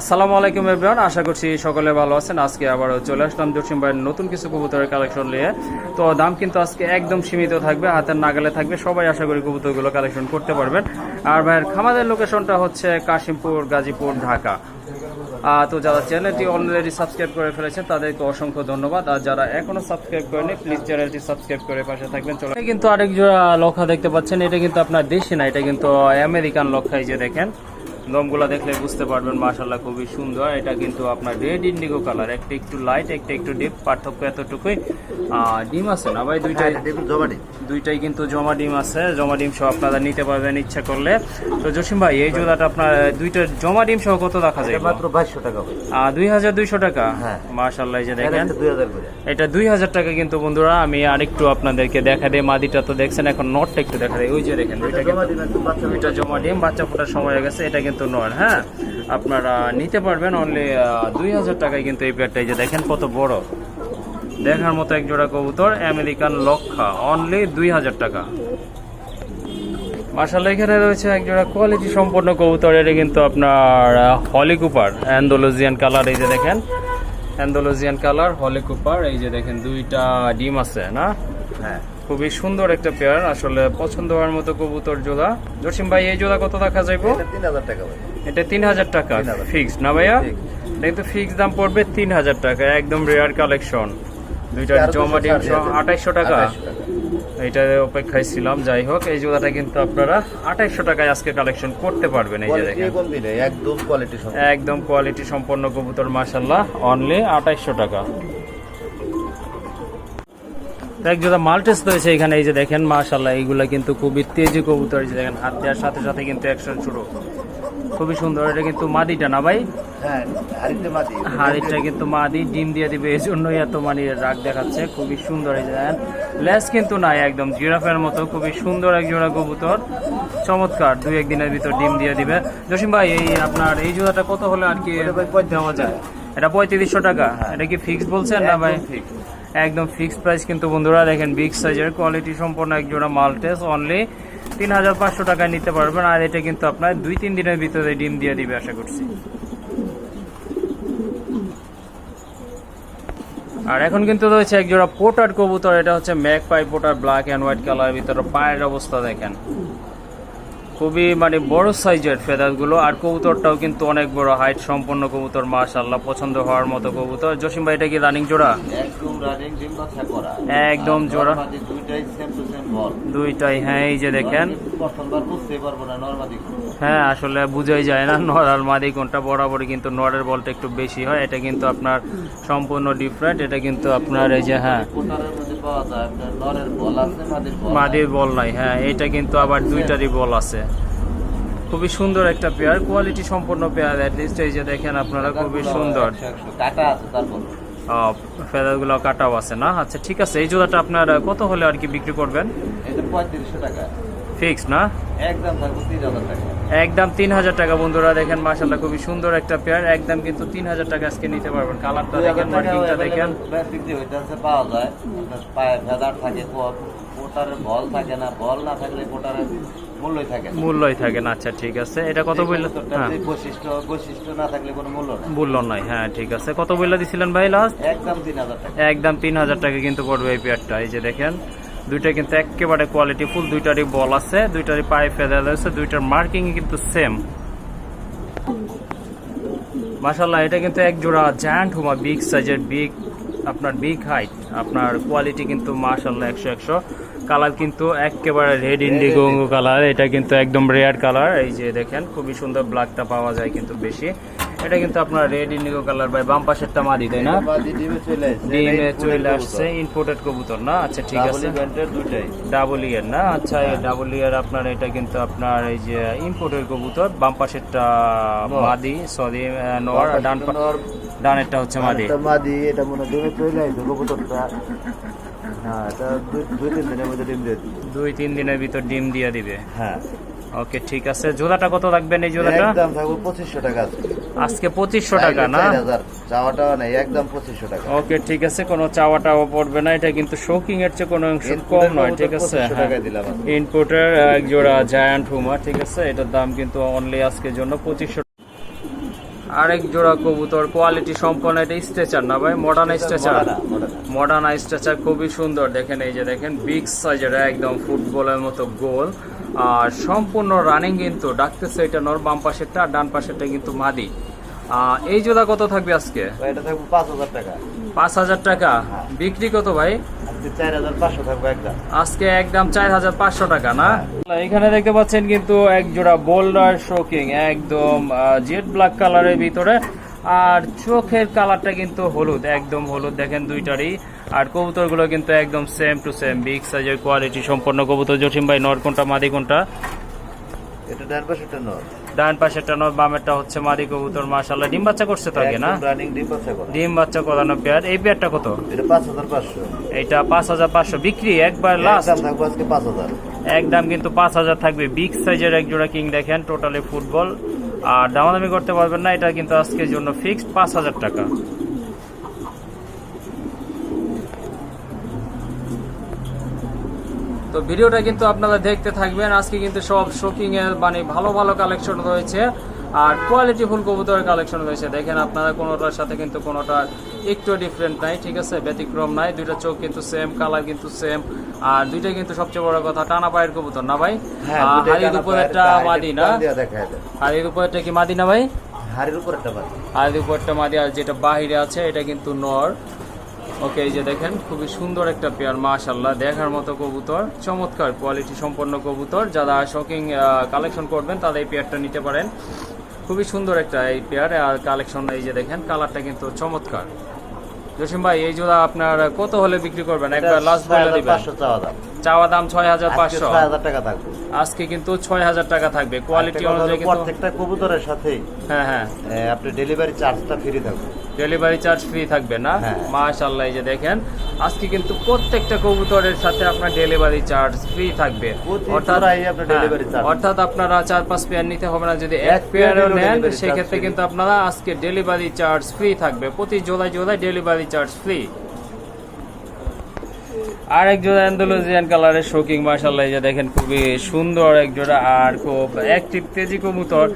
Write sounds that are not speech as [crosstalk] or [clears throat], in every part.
আসসালামু আলাইকুম এভরিওয়ান আশা করছি সকলে ভালো আছেন। আজকে আবারও চলে আসলাম জসিম ভাইয়ের নতুন কিছু কবুতরের কালেকশন নিয়ে। তো দাম কিন্তু আজকে একদম সীমিত থাকবে, হাতের নাগালে থাকবে। সবাই আশা করি কবুতরগুলো কালেকশন করতে পারবেন। আর ভাইয়ের খামাদের লোকেশনটা হচ্ছে কাশিমপুর, গাজীপুর, ঢাকা। তো যারা চ্যানেলটি অলরেডি সাবস্ক্রাইব করে ফেলেছেন, তাদেরকে অসংখ্য ধন্যবাদ। আর যারা এখনও সাবস্ক্রাইব করেনি প্লিজ চ্যানেলটি সাবস্ক্রাইব করে পাশে থাকবেন। চলো। কিন্তু আরেক জোড়া লক্ষা দেখতে পাচ্ছেন। এটা কিন্তু আপনার দেশি না, এটা কিন্তু আমেরিকান লক্ষা, এই যে দেখেন। দমগুলা দেখলে বুঝতে পারবেন মাশাল্লাহ খুবই সুন্দর। এটা কিন্তু আপনার রেড ইন্ডিগো কালার একটা একটু লাইট একটা একটু ডিপ পার্থক্য এতটুকুই। ডিম আছে না ভাই? দুইটাই জমাটি দুইটাই কিন্তু জমা ডিম আছে। জমা ডিম সহ আপনারা নিতে পারবেন ইচ্ছা করলে। তো জসিম ভাই এই জোড়াটা আপনার দুইটা জমা ডিম সহ কত দেখা যায়? মাত্র বাইশশো টাকা দুই হাজার দুইশো টাকা? হ্যাঁ। মার্শাল্লাহ এই যে দেখেন। এটা দুই হাজার টাকা কিন্তু বন্ধুরা আমি আরেকটু আপনাদেরকে দেখা দিই। মাদিটা তো দেখছেন এখন নটটা একটু দেখা দেয় ওই যে দেখেন ওইটা জমা জমা ডিম বাচ্চা ফোটার সময় হয়ে গেছে। এটা কিন্তু নয় হ্যাঁ? আপনারা নিতে পারবেন অনলি দুই হাজার টাকায় কিন্তু এই পেয়ারটা, এই যে দেখেন কত বড়। দেখার মতো এক জোড়া কবুতর, আমেরিকান লক্ষা অনলি দুই হাজার টাকা। মার্শাল এখানে রয়েছে এক জোড়া কোয়ালিটি সম্পন্ন কবুতর, এটা কিন্তু আপনার হলি কুপার, অ্যান্ডোলজিয়ান কালার, এই যে দেখেন। অ্যান্ডোলজিয়ান কালার, হলি কুপার, এই যে দেখেন, দুইটা ডিম আছে, না? হ্যাঁ। খুবই সুন্দর একটা পেয়ার আসলে পছন্দ হওয়ার মতো কবুতর জোড়া। জসিম ভাই এই জোড়া কত দেখা যাইবো? এটা তিন হাজার টাকা ভাই। এটা তিন হাজার টাকা 3,000 ফিক্সড না ভাইয়া। এটা কিন্তু ফিক্সড দাম পড়বে তিন হাজার টাকা একদম রেয়ার কালেকশন দুইটা জমা ডিম আঠাইশশো টাকা। 2800 টাকা। এইটা অপেক্ষায় ছিলাম যাই হোক এই জোড়াটা কিন্তু আপনারা আঠাইশশো টাকায় আজকে কালেকশন করতে পারবেন এই যে দেখেন। একদম কোয়ালিটি একদম কোয়ালিটি সম্পন্ন কবুতর মাসাল্লাহ অনলি আঠাইশশো টাকা। এক জোড়া মাল্টেস রয়েছে এখানে এই যে দেখেন মাশাল্লাহ এইগুলা কিন্তু খুবই তেজি কবুতর এই যে দেখেন হাত দেওয়ার সাথে সাথে কিন্তু একশন শুরু। খুবই সুন্দর এটা কিন্তু মাদিটা না ভাই? হ্যাঁ হাড়িটা কিন্তু মাদি ডিম দিয়ে দিবে এই জন্যই এত মানে রাগ দেখাচ্ছে খুবই সুন্দর এই দেখেন। লেস কিন্তু নাই একদম জিরাফের মতো খুবই সুন্দর এক জোড়া কবুতর। চমৎকার দুই একদিনের ভিতর ডিম দিয়ে দিবে। জসিম ভাই এই আপনার এই জোড়াটা কত হলে আর কি এটা পঁয়ত্রিশশো দেওয়া যায়? এটা পঁয়ত্রিশশো টাকা এটা কি ফিক্স বলছেন না ভাই? fixed। একদম ফিক্সড প্রাইস কিন্তু বন্ধুরা দেখেন বিগ সাইজের কোয়ালিটি সম্পন্ন এক জোড়া মাল্টেস অনলি তিন হাজার পাঁচশো টাকায় নিতে পারবেন। আর এটা কিন্তু আপনার দুই, তিন দিনের ভিতরে ডিম দিয়ে দিবে আশা করছি। আর এখন কিন্তু রয়েছে এক জোড়া পোটার কবুতর, এটা হচ্ছে Mac pi pouter black and white colour ভিতরে। পায়ের অবস্থা দেখেন। খুবই মানে বড় সাইজের ফেদারগুলো আর কবুতরটাও কিন্তু অনেক বড় হাইট সম্পন্ন কবুতর মাশাল্লাহ পছন্দ হওয়ার মতো কবুতর। জসিম ভাই এটা কি রানিং জোড়া? একদম জোড়া। দুইটাই হ্যাঁ এই যে দেখেন। হ্যাঁ আসলে বুঝাই যায় না নর আর মাদি কোনটা বরাবরই কিন্তু নরের বলটা একটু বেশি হয় এটা কিন্তু আপনার সম্পূর্ণ ডিফারেন্ট এটা কিন্তু আপনার এই যে হ্যাঁ। মাদির বল মাদির বল নাই হ্যাঁ এটা কিন্তু আবার দুইটারই বল আছে। খুবই সুন্দর একটা পেয়ার কোয়ালিটি সম্পন্ন পেয়ার অ্যাটলিস্ট এই যে দেখেন আপনারা খুবই সুন্দর। কাটা আছে তারপর। ফেদারগুলো কাটাও আছে না? আচ্ছা ঠিক আছে এই জোড়াটা আপনার কত হলে আর কি বিক্রি করবেন? পঁয়ত্রিশশো টাকা। ফিক্স না? একদম একদম তিন হাজার টাকা বন্ধুরা দেখেন মাসাল্লাহ খুবই সুন্দর একটা পেয়ার একদম কিন্তু তিন হাজার টাকা আজকে নিতে পারবেন। কালারটা দেখেন মার্কিংটা দেখেন। পাওয়া যায়। পায়ে ভেদার থাকে কোটারের বল থাকে না বল না থাকলে কোটারের মূল্যই থাকে না। মূল্যই থাকে না আচ্ছা ঠিক আছে। এটা কত কবুতরটার হ্যাঁ। বৈশিষ্ট্য বৈশিষ্ট্য না থাকলে কোনো মূল্য নাই। মূল্য নয় হ্যাঁ ঠিক আছে। কত বললে দিছিলেন ভাই লাস্ট একদম তিন হাজার টাকা। একদম তিন হাজার টাকা কিন্তু পড়বে এই পেয়ারটা এই যে দেখেন দুইটা কিন্তু একেবারে কোয়ালিটি ফুল দুইটারই বল আছে দুইটারই পায়ে ফেদার আছে দুইটার মার্কিং কিন্তু সেম মাশাল্লাহ এটা কিন্তু এক জোড়া জায়ান্ট হুমা বিগ সাইজের বিগ আপনার বিগ হাইট আপনার কোয়ালিটি কিন্তু মাশাল্লাহ একশো একশো। কালার কিন্তু একেবারে রেড ইন্ডিগো কালার। এটা কিন্তু একদম রেয়ার কালার। এই যে দেখেন খুবই সুন্দর ব্ল্যাকটা পাওয়া যায় কিন্তু বেশি। এটা কিন্তু আপনার রেড ইন্ডিগো কালার বাই বাম পাশেরটা মাদি তাই না? ডিমে চলে আসছে ইম্পোর্টেড কবুতর। না? আচ্ছা ঠিক আছে। ডাবল ইয়ার না? আচ্ছা এই ডাবল ইয়ার আপনার এটা কিন্তু আপনার এই যে ইম্পোর্টেড কবুতর। বাম পাশেরটা মাদি সরি নর। ডান ডানেরটা হচ্ছে মাদি। মাদি এটা মনে হয় ডিমে চলে আসছে কবুতরটা। হ্যাঁ এটা দুই দুই তিন দিনের মধ্যে ডিম দিয়ে দিবে। দুই তিন দিনের ভিতর ডিম দিয়ে দিবে? হ্যাঁ। ওকে ঠিক আছে। জোড়াটা কত রাখবেন এই জোড়াটা? একদম থাকব পঁচিশশো টাকা আজকে পঁচিশশো টাকা না? চার হাজার চাওয়াটাও একদম পঁচিশশো টাকা। ওকে ঠিক আছে। কোনো চাওয়াটাও পড়বে না। এটা কিন্তু শৌকিং এর চেয়ে কোনো অংশ কম নয় ঠিক আছে? 2500 টাকায় দিলাম আজকে। ইনপুটের এক জোড়া জায়ান্ট হুমা ঠিক আছে? এটার দাম কিন্তু অনলি আজকের জন্য আরেক জোড়া কবুতর কোয়ালিটি সম্পন্ন এটা স্ট্রেচার না ভাই মডার্ন স্ট্রেচার মডার্ন স্ট্রেচার খুবই সুন্দর দেখেন এই যে দেখেন বিগ সাইজের একদম ফুটবলের মতো গোল। আর সম্পূর্ণ রানিং কিন্তু ডাকতেছে এটা নর বাম পাশেরটা আর ডান পাশেরটা কিন্তু মাদি। এই জোড়া কত থাকবে আজকে? এটা থাকবে পাঁচ হাজার টাকা। পাঁচ হাজার টাকা। বিক্রি কত ভাই? আজকে একদম চার হাজার পাঁচশো টাকা না? এখানে দেখতে পাচ্ছেন কিন্তু এক জোড়া বোল্ডার শোকিং একদম জেড ব্ল্যাক কালারের ভিতরে। আর চোখের কালারটা কিন্তু হলুদ একদম হলুদ দেখেন দুইটারই। আর কবুতরগুলো কিন্তু একদম সেম টু সেম বিগ সাইজের কোয়ালিটি সম্পন্ন কবুতর জসিম ভাই নর কোনটা মাদি কোনটা? এটা ডান পাশেটা নয় ডান পাশেরটা নয় বামেরটা হচ্ছে মাদি কবুতর মাশাল্লাহ ডিম বাচ্চা করছে তো আগে না? রানিং ডিম বাচ্চা করা। ডিম বাচ্চা করানো পেয়ার। এই পেয়ারটা কত? এটা পাঁচ হাজার পাঁচশো। এইটা পাঁচ হাজার পাঁচশো। বিক্রি একবার লাস্ট দাম থাকবে আজকে পাঁচ হাজার। একদম কিন্তু পাঁচ হাজার থাকবে। বিগ সাইজের এক জোড়া কিং দেখেন টোটালি ফুটবল। আর দামাদামি করতে পারবেন না এটা কিন্তু আজকের জন্য ফিক্সড পাঁচ হাজার টাকা। তো ভিডিওটা কিন্তু আপনারা দেখতে থাকবেন। আজকে কিন্তু সব শোকিং এর মানে ভালো ভালো কালেকশন রয়েছে আর কোয়ালিটি ফুল কবুতরের কালেকশন রয়েছে। দেখেন আপনারা কোনোটার সাথে কিন্তু কোনোটার একটু ডিফারেন্ট নাই ঠিক আছে? ব্যতিক্রম নাই দুইটা চোখ কিন্তু সেম কালার কিন্তু সেম আর দুইটা কিন্তু সবচেয়ে বড় কথা টানা পায়ের কবুতর না ভাই? হ্যাঁ হাড়ির উপরেরটা মাদি না? হাড়ির উপরেরটা কি মাদি না ভাই? হাড়ির উপর একটা বাদ হাড়ির উপরটা মাদি আর যেটা বাহিরে আছে এটা কিন্তু নর। ওকে এই যে দেখেন খুবই সুন্দর একটা পেয়ার মাশাল্লাহ দেখার মতো কবুতর চমৎকার কোয়ালিটি সম্পন্ন কবুতর। যারা শকিং কালেকশন করবেন তারা এই পেয়ারটা নিতে পারেন। খুবই সুন্দর একটা এই পেয়ার আর কালেকশন এই যে দেখেন কালারটা কিন্তু চমৎকার। জসিম ভাই এই জোড়া আপনার কত হলে বিক্রি করবেন? একবার লাস্ট বলে দিবেন। চাওয়া দাম। ছয় হাজার পাঁচশো। টাকা থাকবে। আজকে কিন্তু ছয় হাজার টাকা থাকবে। কোয়ালিটি অনুযায়ী কিন্তু প্রত্যেকটা কবুতরের সাথেই হ্যাঁ হ্যাঁ। আপনি ডেলিভারি চার্জটা ফ্রি থাকবে ডেলিভারি চার্জ ফ্রি থাকবে না। হ্যাঁ। মাশাআল্লাহ এই যে দেখেন আজকে কিন্তু প্রত্যেকটা কবুতরের সাথে আপনার ডেলিভারি চার্জ ফ্রি থাকবে। অর্থাৎ হ্যাঁ। অর্থাৎ আপনারা চার পাঁচ পেয়ার নিতে হবে না যদি এক এক পেয়ার পেয়ারও নেন সেক্ষেত্রে কিন্তু আপনারা আজকে ডেলিভারি চার্জ ফ্রি থাকবে। প্রতি জোড়ায় জোড়ায় ডেলিভারি চার্জ ফ্রি আর এক জোড়া অ্যান্ডালুজিয়ান কালারের শোকিং মার্শাল্লাহ এই যে দেখেন খুবই সুন্দর এক জোড়া আর খুব অ্যাক্টিভ তেজি কবুতর।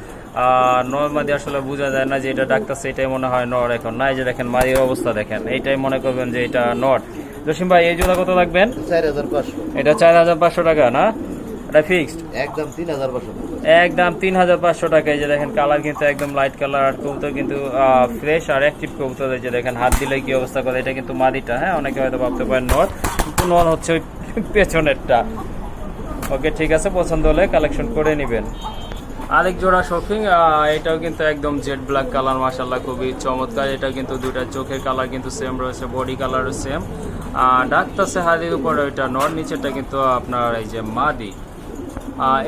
আর নর মাদি আসলে বোঝা যায় না যে এটা ডাক্তার সেটাই মনে হয় নর এখন। না এই যে দেখেন মাদির অবস্থা দেখেন এইটাই মনে করবেন যে এটা নর। জসিম ভাই এই জোড়া কত লাগবেন? এটা চার হাজার পাঁচশো টাকা না? এটা ফিক্সড একদম তিন হাজার পাঁচশো একদম তিন হাজার পাঁচশো টাকা এই যে দেখেন কালার কিন্তু একদম লাইট কালার আর কবুতর কিন্তু ফ্রেশ আর অ্যাক্টিভ কবুতর এই যে দেখেন হাত দিলে কি অবস্থা করে এটা কিন্তু মাদিটা হ্যাঁ? অনেকে হয়তো ভাবতে পারেন নর কিন্তু নর হচ্ছে ওই [laughs] পেছনেরটা। ওকে ঠিক আছে পছন্দ হলে কালেকশন করে নেবেন। আরেক জোড়া শফিং এটাও কিন্তু একদম জেড ব্ল্যাক কালার মাসাল্লাহ খুবই চমৎকার। এটা কিন্তু দুইটা চোখের কালার কিন্তু সেম রয়েছে বডি কালারও সেম ডাকতেছে হাড়ির উপরে ওইটা, নর নিচেটা কিন্তু আপনার এই যে মাদি।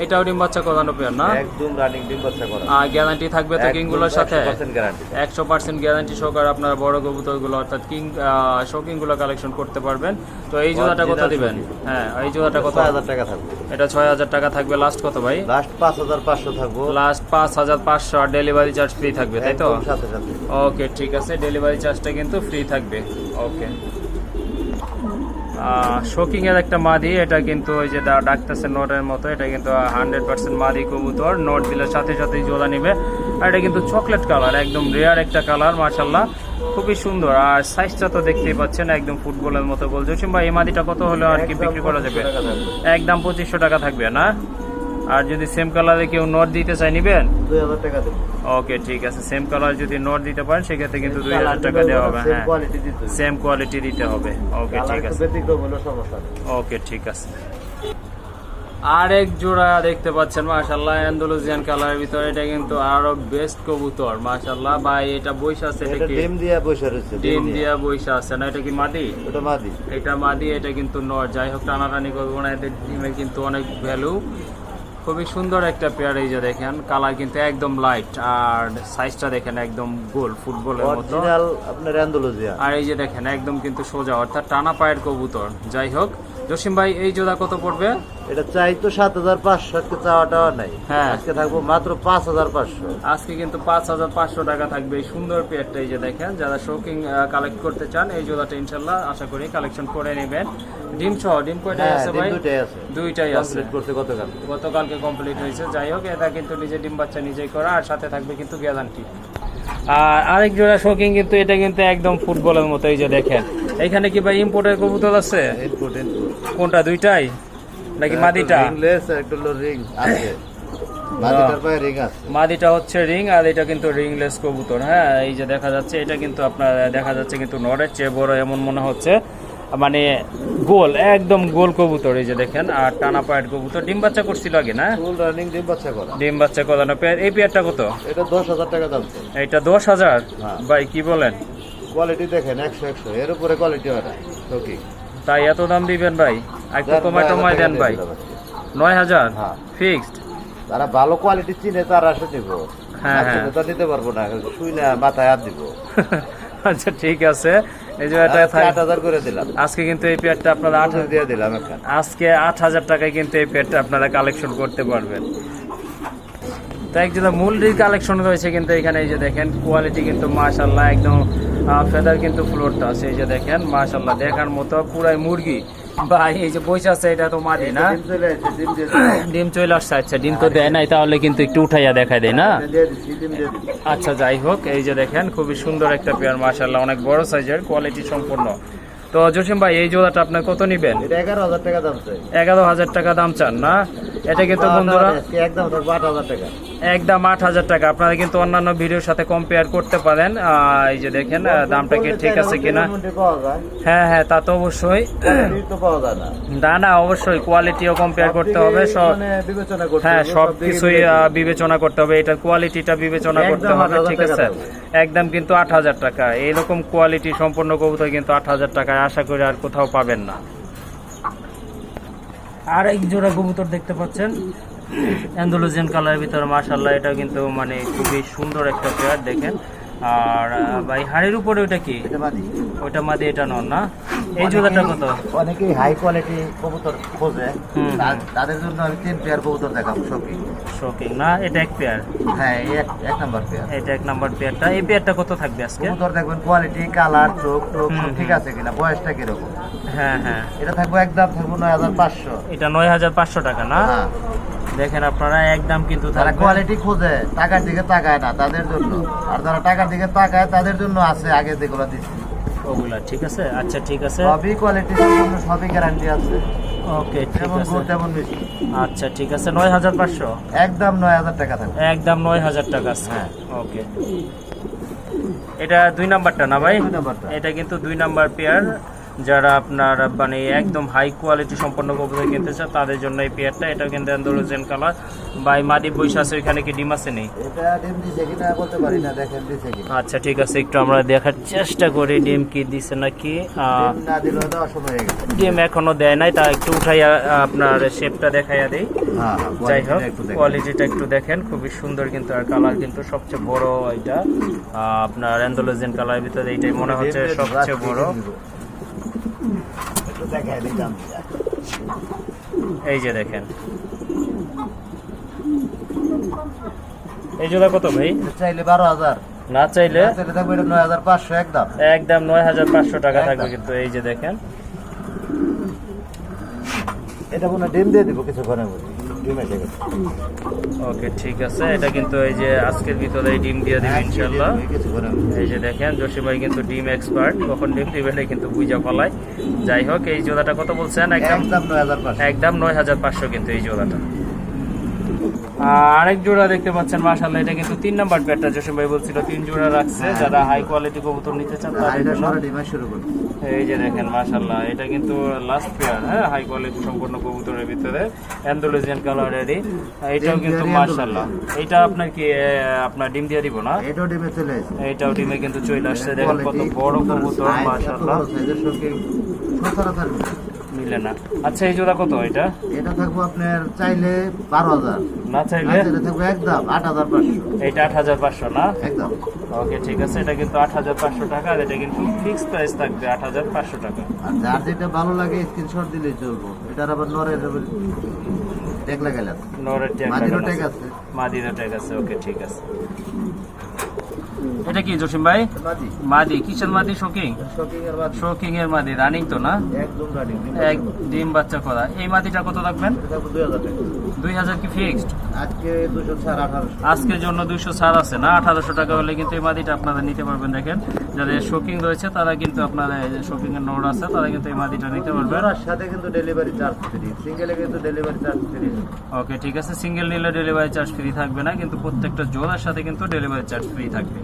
এটাও ডিম বাচ্চা করানো পেয়ার না? একদম রানিং ডিম বাচ্চা করা। গ্যারান্টি থাকবে তো কিংগুলোর সাথে? গ্যারান্টি একশো পার্সেন্ট গ্যারান্টি সহকারে আপনারা বড় কবুতরগুলো অর্থাৎ কিং শোকিংগুলো কালেকশন করতে পারবেন। তো এই জোড়াটা কত দিবেন? হ্যাঁ এই জোড়াটা কত? ছয় হাজার টাকা থাকবে। এটা ছয় হাজার টাকা থাকবে। লাস্ট কত ভাই? লাস্ট পাঁচ হাজার পাঁচশো থাকব। লাস্ট পাঁচ হাজার পাঁচশো আর ডেলিভারি চার্জ ফ্রি থাকবে তাই তো? সাথে সাথে। ওকে ঠিক আছে। ডেলিভারি চার্জটা কিন্তু ফ্রি থাকবে। ওকে শোকিং এর একটা মাদি এটা কিন্তু ওই যে ডাকতেছে নোটের মতো এটা কিন্তু হান্ড্রেড পার্সেন্ট মাদি কবুতর নোট দিলে সাথে সাথেই জোলা নিবে। আর এটা কিন্তু চকলেট কালার একদম রেয়ার একটা কালার মার্শাল্লাহ খুবই সুন্দর আর সাইজটা তো দেখতেই পাচ্ছেন একদম ফুটবলের মতো বলছে ভাই এই মাদিটা কত হলে আর কি বিক্রি করা যাবে? 2500 টাকা থাকবে। একদম পঁচিশশো টাকা থাকবে না? আর যদি সেম কালারে কেউ নোট দিতে চাই নিবেন? দুই হাজার টাকা দেবো। ওকে ঠিক আছে। সেম কালার যদি নোট দিতে পারেন সেক্ষেত্রে কিন্তু দুই হাজার টাকা দেওয়া হবে হ্যাঁ। সেম কোয়ালিটি দিতে হবে। ওকে ঠিক আছে। ওকে ঠিক আছে। আরেক জোড়া দেখতে পাচ্ছেন মাশাল্লাহ অ্যান্ডালুজিয়ান কালারের ভিতরে। এটা কিন্তু আরও বেস্ট কবুতর মাশাল্লাহ ভাই এটা বইসা আছে এটা এটা কি? ডিম দিয়ে বসে রয়েছে ডিম দিয়া। বইসা আছে না? এটা কি মাটি ওটা মাদি। এটা মাদি এটা কিন্তু নর। যাই হোক টানাটানি করব না এদের ডিমের কিন্তু অনেক ভ্যালু খুবই সুন্দর একটা পেয়ার এই যে দেখেন কালার কিন্তু একদম লাইট আর সাইজটা দেখেন একদম গোল ফুটবলের মতো। আপনার আর এই যে দেখেন একদম কিন্তু সোজা অর্থাৎ টানা পায়ের কবুতর। যাই হোক জসিম ভাই এই জোড়া কত পড়বে? এটা চাই তো সাত হাজার পাঁচশো আজকে চাওয়া টাওয়া নাই। হ্যাঁ। আজকে থাকব মাত্র পাঁচ হাজার পাঁচশো। আজকে কিন্তু পাঁচ হাজার পাঁচশো টাকা থাকবে এই সুন্দর পেয়ারটা এই যে দেখেন যারা শৌকিং কালেক্ট করতে চান এই জোড়াটা ইনশাল্লাহ আশা করি কালেকশন করে নেবেন। ডিম সহ ডিম কয়টাই হ্যাঁ আছে ভাই? দুটাই আছে। দুইটাই আছে। কমপ্লিট করতে গতকাল গতকালকে কমপ্লিট হয়েছে। যাই হোক এটা কিন্তু নিজে ডিম বাচ্চা নিজেই করা আর সাথে থাকবে কিন্তু গ্যারান্টি আর আরেক জোড়া শৌখিন কিন্তু এটা কিন্তু একদম ফুটবলের মতো এই যে দেখেন। এখানে কি ভাই ইম্পোর্টের কবুতর আছে? কোনটা দুইটাই? নাকি মাদিটা? [laughs] পায়ে রিং মাদিটা হচ্ছে রিং আর এটা কিন্তু রিংলেস কবুতর হ্যাঁ? এই যে দেখা যাচ্ছে এটা কিন্তু আপনার দেখা যাচ্ছে কিন্তু নরের চেয়ে বড় এমন মনে হচ্ছে। মানে গোল একদম গোল কবুতর এই যে দেখেন আর টানা পায়ের কবুতর। ডিম বাচ্চা করছিল আগে না? ফুল রানিং ডিম বাচ্চা করা। ডিম বাচ্চা করানো। পেয়ার এই পেয়ারটা কত? এটা দশ হাজার টাকা দাম। এটা দশ হাজার? হ্যাঁ। ভাই কি বলেন? কোয়ালিটি দেখেন একশো একশো। এর উপরে কোয়ালিটি হয় না তাই এত দাম দিবেন ভাই? একটু কমায় টমায় দেন ভাই। নয় হাজার? হ্যাঁ। ফিক্সড যারা ভালো কোয়ালিটি চিনে তারা আসে দিব হ্যাঁ, হ্যাঁ। নিতে পারব না শুই না মাথায় হাত দিব। [laughs] আচ্ছা ঠিক আছে। এই যে এটা করে দিলাম। আজকে কিন্তু এই পেয়ারটা আপনারা আট আট দিয়ে দিলাম আজকে আট হাজার টাকায় কিন্তু এই পেয়ারটা আপনারা কালেকশন করতে পারবেন। তাই মূলটির কালেকশন রয়েছে কিন্তু এখানে এই যে দেখেন কোয়ালিটি কিন্তু একদম ফেদার কিন্তু ফ্লোরটা আছে। এই যে দেখেন দেখার মতো পুরাই মুরগি। ভাই এই যে বসে আছে এটা তো না? ডিম চলে আসছে, ডিম দিয়ে দিলাম। [clears throat] ডিম চলে আসছে আচ্ছা ডিম তো দেয় নাই তাহলে কিন্তু একটু উঠাইয়া দেখায় দেয় না। আচ্ছা যাই হোক এই যে দেখেন খুবই সুন্দর একটা পেয়ার মাশাল্লাহ অনেক বড় সাইজের কোয়ালিটি সম্পূর্ণ। তো জসিম ভাই এই জোড়াটা আপনার কত নিবেন? এগারো হাজার টাকা দাম এগারো হাজার টাকা দাম চান না? এটা কিন্তু বন্ধুরা একদম আট হাজার টাকা। একদম আট হাজার টাকা। আপনারা কিন্তু অন্যান্য ভিডিওর সাথে কম্পেয়ার করতে পারেন। এই যে দেখেন দামটা কি ঠিক আছে কিনা? হ্যাঁ হ্যাঁ তা তো অবশ্যই। না। না অবশ্যই কোয়ালিটিও কম্পেয়ার করতে হবে সব মানে বিবেচনা করতে হ্যাঁ হবে, সব কিছুই বিবেচনা। করতে হবে এটার কোয়ালিটিটা বিবেচনা করতে হবে ঠিক আছে? একদম কিন্তু আট হাজার টাকা। এইরকম কোয়ালিটি সম্পূর্ণ কবুতর কিন্তু আট হাজার টাকায় আশা করি আর কোথাও পাবেন না। আর এক জোড়া কবুতর দেখতে পাচ্ছেন। অ্যান্ডোলোজিয়ান কালারের ভিতরে মাসাল্লাহ এটা কিন্তু মানে খুবই সুন্দর একটা পেয়ার দেখেন। আর ভাই হাড়ির উপরে ওটা কি। ওটা মাদি। এটা নন না? এই জোড়াটা কত? অনেকেই হাই কোয়ালিটি কবুতর খোঁজে তাদের জন্য আমি তিন পেয়ার কবুতর দেখাবো সবই শোকিং না? এটা এক পেয়ার হ্যাঁ এক এক নাম্বার পেয়ার এটা এক নাম্বার পেয়ারটা এই পেয়ারটা কত থাকবে আজকে? কবুতর দেখবেন কোয়ালিটি কালার চোখ টোক ঠিক আছে কিনা বয়সটা কীরকম? হ্যাঁ হ্যাঁ। এটা থাকব একদম থাকব নয় হাজার পাঁচশো। এটা নয় হাজার পাঁচশো টাকা না? হ্যাঁ। দেখেন আপনারা একদম কিন্তু তারা কোয়ালিটি খোঁজে টাকার দিকে তাকায় না তাদের জন্য। আর যারা টাকার দিকে তাকায় তাদের জন্য আছে আগে যেগুলো দিচ্ছি ওগুলা ঠিক আছে? আচ্ছা ঠিক আছে। সবই কোয়ালিটি সম্পূর্ণ সবই গ্যারান্টি আছে। ওকে ঠিক আছে। তেমন আচ্ছা ঠিক আছে। নয় হাজার পাঁচশো? একদম নয় হাজার টাকা থাকবে। একদম নয় হাজার টাকা আছে। হ্যাঁ। ওকে। এটা দুই নাম্বারটা না ভাই? এটা কিন্তু দুই নাম্বার পেয়ার যারা আপনার মানে একদম হাই কোয়ালিটি সম্পন্ন কবুতর কিনতে চান তাদের জন্য এই পেয়ারটা এটা কিন্তু অ্যান্ডোলোজেন কালার বাই মাদি বৈশা আছে ওইখানে কি ডিম আছে নেই? এটা ডিম দিছে কিনা বলতে পারি না দেখেন দিছে কিনা। আচ্ছা ঠিক আছে একটু আমরা দেখার চেষ্টা করি ডিম কি দিছে নাকি ডিম হয়ে এখনও দেয় নাই তা একটু উঠাইয়া আহ, আপনার শেপটা দেখাইয়া দেই। হ্যাঁ যাই হোক কোয়ালিটিটা একটু দেখেন খুবই সুন্দর কিন্তু আর কালার কিন্তু সবচেয়ে বড় এটা। আপনার অ্যান্ডোলোজেন কালারের ভিতরে এইটাই মনে হচ্ছে সবচেয়ে বড়। দেখাই এই যে দেখেন। এই জোড়া কত ভাই? চাইলে বারো হাজার। না চাইলে চাইলে থাকবে এটা নয় হাজার পাঁচশো একদম। একদম নয় হাজার পাঁচশো টাকা থাকবে কিন্তু এই যে দেখেন। এটা মনে ডিম দিয়ে দিব কিছুক্ষণের মধ্যে গেছে ওকে ঠিক আছে। এটা কিন্তু এই যে আজকের ভিতরে ডিম দিয়ে দিবে ইনশাল্লাহ এই যে দেখেন জসিম ভাই কিন্তু ডিম এক্সপার্ট কখন ডিম দিবে এটা কিন্তু বুঝা ফলায় যাই হোক এই জোড়াটা কত বলছেন? একদম একদম নয় হাজার পাঁচশো। একদম নয় হাজার পাঁচশো কিন্তু এই জোড়াটা। আরেক জোড়া দেখতে পাচ্ছেন মাশাল্লাহ এটা কিন্তু তিন নাম্বার প্যাটটা জসিম ভাই বলছিল তিন জোড়া রাখছে হ্যাঁ। যারা হাই কোয়ালিটি কবুতর নিতে চান তাদের জন্য। এই যে দেখেন মাশাল্লাহ এটা কিন্তু লাস্ট পেয়ার হ্যাঁ হাই কোয়ালিটি সম্পূর্ণ কবুতরের ভিতরে অ্যান্ডোলেজিয়ান কালারেরই এটাও কিন্তু দিয়ে মাশাল্লাহ এটা আপনার কি আপনার ডিম দিয়ে দিব না? এটাও ডিমে চলে এইটাও ডিমে কিন্তু চলে আসছে। দেখেন কত বড় কবুতর মাশাল্লাহ মিলে। না। আচ্ছা এই জোড়া কত এটা? এটা থাকব আপনার চাইলে বারো হাজার। না চাইলে? এটা থাকব একদম আট হাজার পাঁচশো। এইটা আট হাজার পাঁচশো না? একদম। ওকে ঠিক আছে। এটা কিন্তু আট হাজার পাঁচশো টাকা আর এটা কিন্তু ফিক্স প্রাইস থাকবে আট হাজার পাঁচশো টাকা। আর যার যেটা ভালো লাগে স্ক্রিনশট দিলেই চলবো। এটার আবার নরের ট্যাগ লাগাইলাম। নরের ট্যাগ মাদিরও ট্যাগ আছে। আছে। মাদিরও ট্যাগ আছে ওকে ঠিক আছে। এটা কি জসিম ভাই? মাদি। কিসের মাদি? শোকিং শোকিং এর মাদি। শোকিং এর মাদি রানিং তো না? একদম রানিং এক ডিম বাচ্চা করা। এই মাদিটা কত রাখবেন? দুই হাজার কি ফিক্সড আজকে আজকের জন্য দুইশো ছাড় আছে না? আঠারোশো টাকা হলে কিন্তু এই মাদিটা আপনারা নিতে পারবেন দেখেন। যাদের শোকিং রয়েছে তারা কিন্তু আপনারা শোকিং এর নোট আছে তারা কিন্তু এই মাদিটা নিতে পারবেন জোড়ার সাথে কিন্তু ডেলিভারি চার্জ ফ্রি সিঙ্গেলে কিন্তু ডেলিভারি চার্জ ফ্রি ওকে ঠিক আছে। সিঙ্গেল নিলে ডেলিভারি চার্জ ফ্রি থাকবে না কিন্তু প্রত্যেকটা জোড়ার সাথে কিন্তু ডেলিভারি চার্জ ফ্রি থাকবে।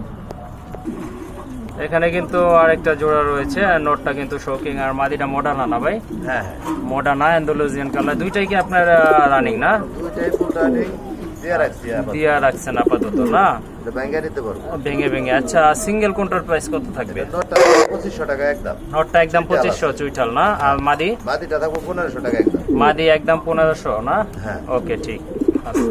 এখানে কিন্তু আরেকটা জোড়া রয়েছে আর নোটটা কিন্তু শোকিং আর মাদিটা মডার্না না ভাই। হ্যাঁ হ্যাঁ। মডার্না অ্যান্ডোলজিয়ান কালার দুইটাই কি আপনার রানিং না? দুইটাই ফুল রানিং দিয়ে রাখছেন আপাতত না? ব্যাঙ্গে নিতে পারব। ভেঙে ভেঙে। আচ্ছা সিঙ্গেল কোনটার প্রাইস কত থাকবে? নোটটা পঁচিশশো টাকা একদম। নোটটা একদম পঁচিশশো চুইঠাল না? আর মাদি? মাদিটা থাকব পনেরোশো টাকা একদম। মাদি একদম পনেরোশো না? হ্যাঁ। ওকে ঠিক। আছে